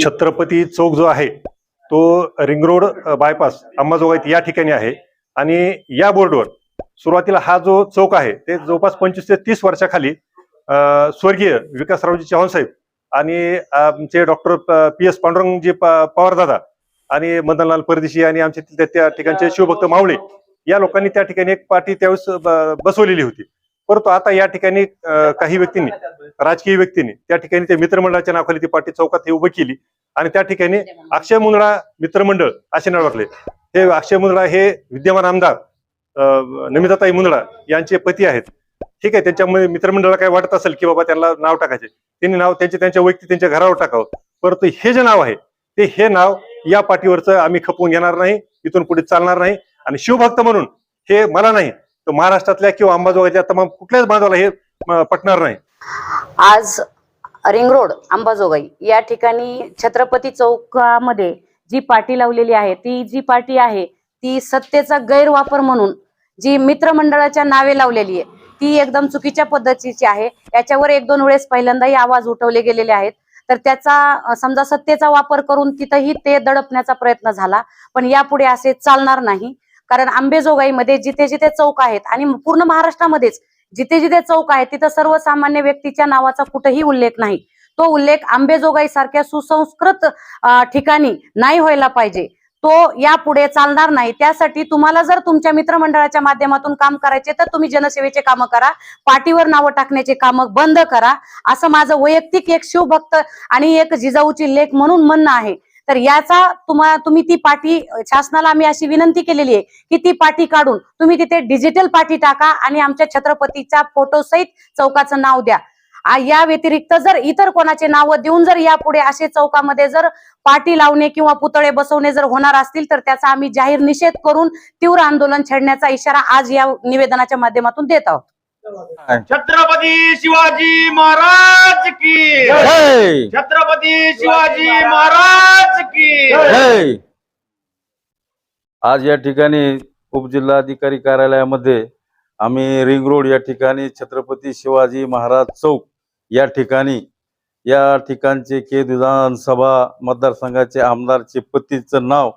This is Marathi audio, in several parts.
छत्रपती चौक जो आहे तो रिंग रोड बायपास अंबाजोगाईत या ठिकाणी आहे. आणि या बोर्डवर सुरुवातीला हा जो चौक आहे ते जवळपास पंचवीस ते तीस वर्षाखाली स्वर्गीय विकासरावजी चव्हाण साहेब आणि आमचे डॉक्टर पी एस पांडुरंगजी प- पवारदादा आणि मदनलाल परदेशी आणि आमचे त्या ठिकाणचे शिवभक्त मावळे या लोकांनी त्या ठिकाणी एक पार्टी त्यावेळेस ब- बसवलेली होती. परंतु आता या ठिकाणी काही व्यक्तींनी राजकीय व्यक्तींनी त्या ठिकाणी ते मित्रमंडळाच्या नावाखाली ती पाटी चौकात हे उभं केली आणि त्या ठिकाणी अक्षय मुंदडा मित्रमंडळ असे नाव टाकले. हे अक्षय मुंदडा हे विद्यमान आमदार नमिताताई मुंदडा यांचे पती आहेत. ठीक आहे त्यांच्यामुळे मित्रमंडळाला काय वाटत असेल की बाबा त्यांना नाव टाकायचे. त्यांनी नाव त्यांचे त्यांच्या वैयक्तिक त्यांच्या घरावर टाकावं. परंतु हे जे नाव आहे ते हे नाव या पाठीवरचं आम्ही खपवून घेणार नाही इथून पुढे चालणार नाही. आणि शिवभक्त म्हणून हे मला नाही तर महाराष्ट्रातल्या किंवा अंबाजोगाईच्या तमाम कुठल्याच बांधवाला हे पटणार नाही. आज रिंग रोड अंबाजोगाई या ठिकाणी छत्रपती चौकामध्ये जी पार्टी लावलेली आहे ती जी पार्टी आहे ती सत्तेचा गैरवापर म्हणून जी मित्रमंडळाच्या नावे लावलेली आहे ती एकदम चुकीच्या पद्धतीची आहे. याच्यावर एक दोन वेळेस पहिल्यांदाही आवाज उठवले गेलेले आहेत. तर त्याचा समजा सत्तेचा वापर करून तिथंही ते दडपण्याचा प्रयत्न झाला पण यापुढे असे चालणार नाही. कारण आंबेजोगाईमध्ये जिथे जिथे चौक आहेत आणि पूर्ण महाराष्ट्रामध्येच जिथे जिथे चौक आहे तिथं सर्वसामान्य व्यक्तीच्या नावाचा कुठेही उल्लेख नाही. तो उल्लेख आंबेजोगाई सारख्या सुसंस्कृत ठिकाणी नाही व्हायला पाहिजे. तो यापुढे चालणार नाही. त्यासाठी तुम्हाला जर तुमच्या मित्रमंडळाच्या माध्यमातून काम करायचे तर तुम्ही जनसेवेचे कामं करा पाठीवर नावं टाकण्याचे कामं बंद करा. असं माझं वैयक्तिक एक शिवभक्त आणि एक जिजाऊची लेख म्हणून म्हणणं आहे. तर याचा तुम्हाला तुम्ही ती पाठी शासनाला आम्ही अशी विनंती केलेली आहे की ती पाठी काढून तुम्ही तिथे डिजिटल पाठी टाका आणि आमच्या छत्रपतीच्या फोटो सहित चौकाचं नाव द्या. या व्यतिरिक्त जर इतर कोणाचे नाव देऊन जर यापुढे असे चौकामध्ये जर पाटी लावणे किंवा पुतळे बसवणे जर होणार असतील तर त्याचा आम्ही जाहीर निषेध करून तीव्र आंदोलन छेडण्याचा इशारा आज या निवेदनाच्या माध्यमातून देत आहोत. छत्रपती शिवाजी महाराज की. जय. छत्रपती शिवाजी महाराज की. जय. आज या ठिकाणी उपजिल्हाधिकारी कार्यालयामध्ये आम्ही रिंग रोड या ठिकाणी छत्रपती शिवाजी महाराज चौक या ठिकाणी या ठिकाणचे केद विधानसभा मतदारसंघाचे आमदारचे पतीचं नाव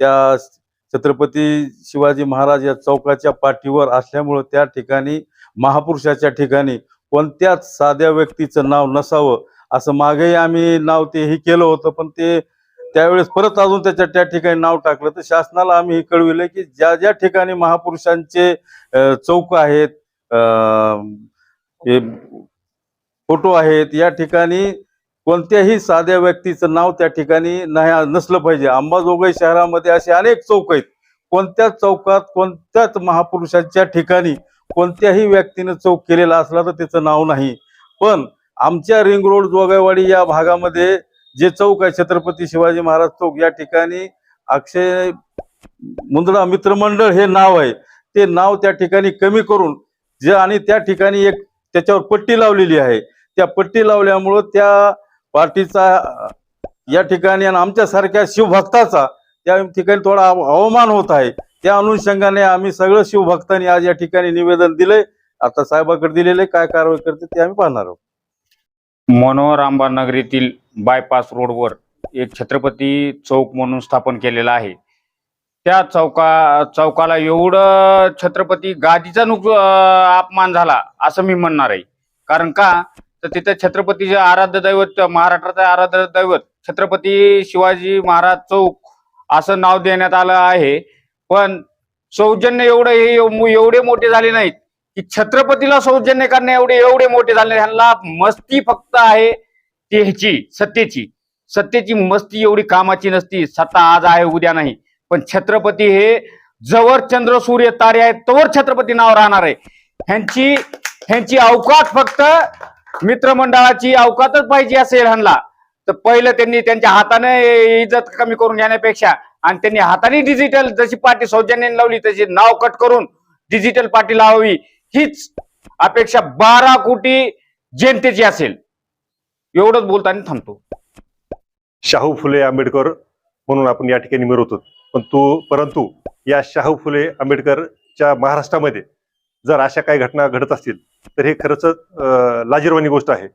त्या छत्रपती शिवाजी महाराज या चौकाच्या पाठीवर असल्यामुळं त्या ठिकाणी महापुरुषाच्या ठिकाणी कोणत्याच साध्या व्यक्तीचं नाव नसावं असं मागेही आम्ही नाव ते हे केलं होतं पण ते त्यावेळेस परत अजून त्याच्या त्या ठिकाणी नाव टाकलं. तर शासनाला आम्ही हे कळविलं की ज्या ज्या ठिकाणी महापुरुषांचे चौक आहेत फोटो आहेत या ठिकाणी कोणत्याही साध्या व्यक्तीचं नाव त्या ठिकाणी नाही नसलं पाहिजे. अंबाजोगाई शहरामध्ये असे अनेक चौक आहेत. कोणत्याच चौकात कोणत्याच महापुरुषांच्या ठिकाणी कोणत्याही व्यक्तीनं चौक केलेला असला तर त्याचं नाव नाही. पण आमच्या रिंग रोड जोगाईवाडी या भागामध्ये जे चौक आहे छत्रपती शिवाजी महाराज चौक या ठिकाणी अक्षय मुंदडा मित्रमंडळ हे नाव आहे. ते नाव त्या ठिकाणी कमी करून जे आणि त्या ठिकाणी एक त्याच्यावर पट्टी लावलेली आहे. त्या पट्टी लावल्यामुळं त्या पार्टीचा या ठिकाणी आणि आमच्यासारख्या शिवभक्ताचा त्या ठिकाणी थोडा अवमान होत आहे. त्या अनुषंगाने आम्ही सगळं शिवभक्तांनी आज या ठिकाणी निवेदन दिलंय. आता साहेबाकडे दिलेले काय कारवाई करते ते आम्ही पाहणार आहोत. मनोहर अंबानगरीतील बायपास रोडवर एक छत्रपती चौक म्हणून स्थापन केलेला आहे. त्या चौका चौकाला एवढं छत्रपती गादीचा नुक अपमान झाला असं मी म्हणणार आहे. कारण का? तर तिथे छत्रपतीचे आराध्य दैवत महाराष्ट्राचे आराध्य दैवत छत्रपती शिवाजी महाराज चौक असं नाव देण्यात आलं आहे. पण सौजन्य एवढं हे एवढे मोठे झाले नाहीत की छत्रपतीला सौजन्य करणे एवढे एवढे मोठे झाले ह्यांना मस्ती फक्त आहे ती ह्याची सत्तेची. सत्तेची मस्ती एवढी कामाची नसती. सत्ता आज आहे उद्या नाही. पण छत्रपती हे जवळ चंद्र सूर्य तारे आहेत तवर छत्रपती नाव राहणार आहे. ह्यांची ह्यांची अवकात फक्त मित्रमंडळाची अवकातच पाहिजे असेल ह्यांना. तर पहिलं त्यांनी त्यांच्या हाताने इज्जत कमी करून घेण्यापेक्षा आणि त्यांनी हाताने डिजिटल जशी पार्टी सौजन्याने लावली तशी नाव कट करून डिजिटल पार्टी लावावी. हीच अपेक्षा बारा कोटी जनतेची असेल. एवढंच बोलताना थांबतो. शाहू फुले आंबेडकर म्हणून आपण या ठिकाणी मिरवतो. पण तू परंतु या शाहू फुले आंबेडकरच्या महाराष्ट्रामध्ये जर अशा काही घटना घडत असतील तर हे खरंच अं, लाजिरवाणी गोष्ट आहे.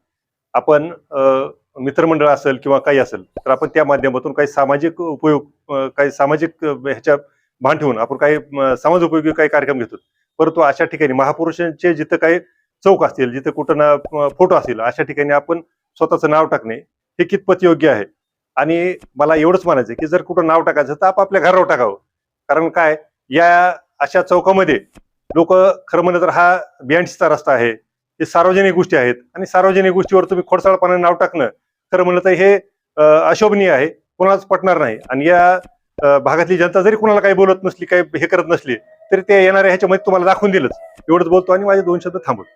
आपण अं, मित्रमंडळ असेल किंवा काही असेल तर आपण त्या माध्यमातून काही सामाजिक उपयोग काही सामाजिक ह्याच्या भान ठेवून आपण काही समाज उपयोगी काही कार्यक्रम घेतो परंतु अशा ठिकाणी महापुरुषांचे जिथं काही चौक असतील जिथं कुठं ना फोटो असतील अशा ठिकाणी आपण स्वतःचं नाव टाकणे हे कितपत योग्य आहे? आणि मला एवढंच म्हणायचं की जर कुठं नाव टाकायचं तर आपापल्या घरावर टाकावं. कारण काय? या अशा चौकामध्ये लोक खरं म्हणलं तर हा बियांशीचा रस्ता आहे. हे सार्वजनिक गोष्टी आहेत. आणि सार्वजनिक गोष्टीवर तुम्ही खोडसाळपणाने नाव टाकणं खरं म्हणलं तर हे अशोभनीय आहे. कोणालाच पटणार नाही. आणि या भागातली जनता जरी कोणाला काही बोलत नसली काही हे करत नसली तरी ते येणाऱ्या ह्याच्यामध्ये तुम्हाला दाखवून दिलंच. एवढंच बोलतो आणि माझे दोन शब्द थांबवतो.